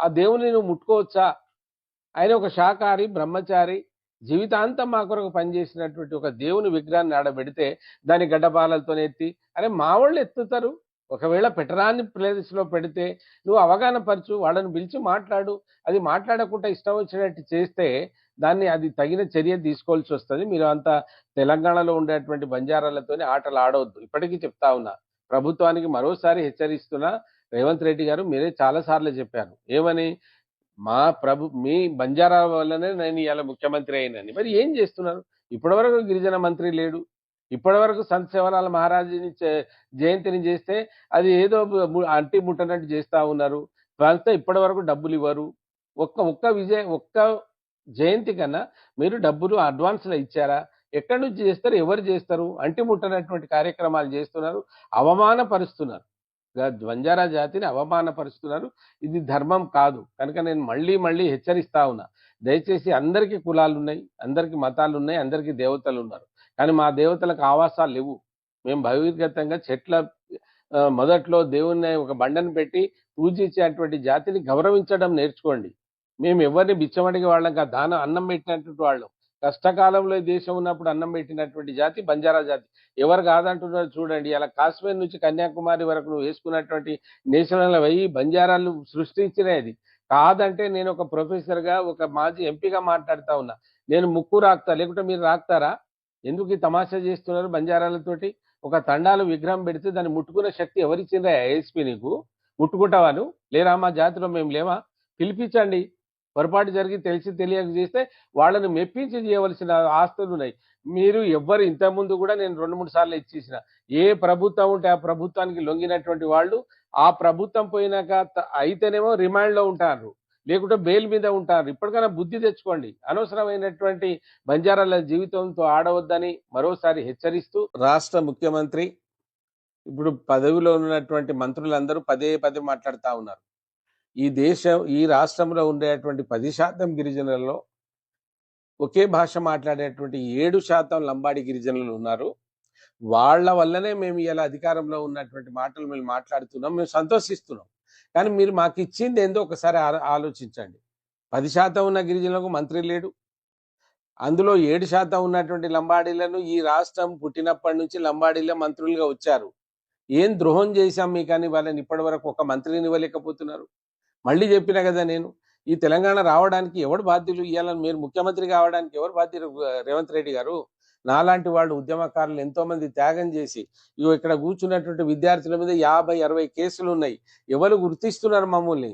ఆ దేవుని నువ్వు ముట్టుకోవచ్చా? ఆయన ఒక శాకాహారి బ్రహ్మచారి జీవితాంతం మా కొరకు పనిచేసినటువంటి ఒక దేవుని విగ్రహాన్ని ఆడబెడితే దాని గడ్డపాలతో ఎత్తి అరే మా వాళ్ళు ఎత్తుతారు. ఒకవేళ పెట్టరాని ప్లేస్లో పెడితే నువ్వు అవగాహన పరచు వాళ్ళని పిలిచి మాట్లాడు. అది మాట్లాడకుండా ఇష్టం వచ్చినట్టు చేస్తే దాన్ని అది తగిన చర్య తీసుకోవాల్సి వస్తుంది. మీరు అంత తెలంగాణలో ఉండేటువంటి బంజారాలతోనే ఆటలు ఆడవద్దు. ఇప్పటికీ చెప్తా ఉన్నా ప్రభుత్వానికి మరోసారి హెచ్చరిస్తున్నా రేవంత్ రెడ్డి గారు మీరే చాలా సార్లు చెప్పారు. ఏమని? మా ప్రభు మీ బంజారా వల్లనే నేను ఇవాళ ముఖ్యమంత్రి అయినని. మరి ఏం చేస్తున్నారు? ఇప్పటివరకు గిరిజన మంత్రి లేడు. ఇప్పటివరకు సంత్ శివలాల మహారాజుని చే- జయంతిని చేస్తే అది ఏదో అంటి ముట్టనట్టు చేస్తూ ఉన్నారు. అంతా ఇప్పటి వరకు డబ్బులు ఇవ్వరు. ఒక్క ఒక్క విజయ ఒక్క జయంతి కన్నా మీరు డబ్బులు అడ్వాన్స్లో ఇచ్చారా? ఎక్కడి నుంచి చేస్తారు? ఎవరు చేస్తారు? అంటి ముట్టనటువంటి కార్యక్రమాలు చేస్తున్నారు. అవమానపరుస్తున్నారు. బంజారా జాతిని అవమానపరుస్తున్నారు. ఇది ధర్మం కాదు. కనుక నేను మళ్ళీ మళ్ళీ హెచ్చరిస్తా ఉన్నా. దయచేసి అందరికీ కులాలు ఉన్నాయి అందరికీ మతాలు ఉన్నాయి అందరికీ దేవతలు ఉన్నారు కానీ మా దేవతలకు ఆవాసాలు లేవు. మేము బహిర్గతంగా చెట్ల మొదట్లో దేవుణ్ణి ఒక బండను పెట్టి పూజించేటువంటి జాతిని గౌరవించడం నేర్చుకోండి. మేము ఎవరిని బిచ్చమడిగే వాళ్ళం కాదు. దానం అన్నం పెట్టినటువంటి వాళ్ళం. కష్టకాలంలో దేశం ఉన్నప్పుడు అన్నం పెట్టినటువంటి జాతి బంజారా జాతి. ఎవరు కాదంటున్నారు చూడండి అలా కాశ్మీర్ నుంచి కన్యాకుమారి వరకు నువ్వు వేసుకున్నటువంటి నేషనల్ అవి బంజారాలు సృష్టించినది కాదంటే నేను ఒక ప్రొఫెసర్గా ఒక మాజీ ఎంపీగా మాట్లాడుతా ఉన్నా. నేను ముక్కు రాక్తా లేకుంటే మీరు రాక్తారా? ఎందుకు ఈ తమాషా చేస్తున్నారు బంజారాలతోటి? ఒక తండాలు విగ్రహం పెడితే దాన్ని ముట్టుకునే శక్తి ఎవరిచ్చిందా ఏఎస్పీ నీకు? ముట్టుకుంటావాను లేరా మా జాతిలో మేము లేవా పిలిపించండి. పొరపాటు జరిగి తెలిసి తెలియక చేస్తే వాళ్ళని మెప్పించి చేయవలసిన ఆస్తులు ఉన్నాయి. మీరు ఎవ్వరు ఇంతకుముందు కూడా నేను రెండు మూడు సార్లు ఇచ్చేసిన ఏ ప్రభుత్వం ఉంటే ఆ ప్రభుత్వానికి లొంగినటువంటి వాళ్ళు ఆ ప్రభుత్వం పోయినాక అయితేనేమో రిమాండ్లో ఉంటారు. లేకుంటే బెయిల్ మీద ఉంటారు. ఇప్పటికైనా బుద్ధి తెచ్చుకోండి. అనవసరమైనటువంటి బంజారాల జీవితంతో ఆడవద్దని మరోసారి హెచ్చరిస్తూ రాష్ట్ర ముఖ్యమంత్రి ఇప్పుడు పదవిలో ఉన్నటువంటి మంత్రులందరూ పదే పదే మాట్లాడుతూ ఉన్నారు. ఈ దేశం ఈ రాష్ట్రంలో ఉండేటువంటి పది శాతం గిరిజనులలో ఒకే భాష మాట్లాడేటువంటి ఏడు శాతం లంబాడి గిరిజనులు ఉన్నారు. వాళ్ళ వల్లనే మేము ఇలా అధికారంలో ఉన్నటువంటి మాటలు మేము మాట్లాడుతున్నాం మేము సంతోషిస్తున్నాం. కానీ మీరు మాకు ఇచ్చింది ఏందో ఒకసారి ఆలోచించండి. పది శాతం ఉన్న గిరిజనులకు మంత్రి లేడు. అందులో ఏడు శాతం ఉన్నటువంటి లంబాడీలను ఈ రాష్ట్రం పుట్టినప్పటి నుంచి లంబాడీలే మంత్రులుగా వచ్చారు. ఏం ద్రోహం చేశాం మీ కానీ? వాళ్ళని ఇప్పటి వరకు ఒక మంత్రిని ఇవ్వలేకపోతున్నారు. మళ్ళీ చెప్పిన కదా నేను ఈ తెలంగాణ రావడానికి ఎవరు బాధ్యులు? ఇవ్వాలని మీరు ముఖ్యమంత్రి కావడానికి ఎవరు బాధ్యులు? రేవంత్ రెడ్డి గారు నాలాంటి వాళ్ళు ఉద్యమకారులు ఎంతో మంది త్యాగం చేసి ఇగో ఇక్కడ కూర్చున్నటువంటి విద్యార్థుల మీద యాభై అరవై కేసులు ఉన్నాయి. ఎవరు గుర్తిస్తున్నారు మమ్మల్ని?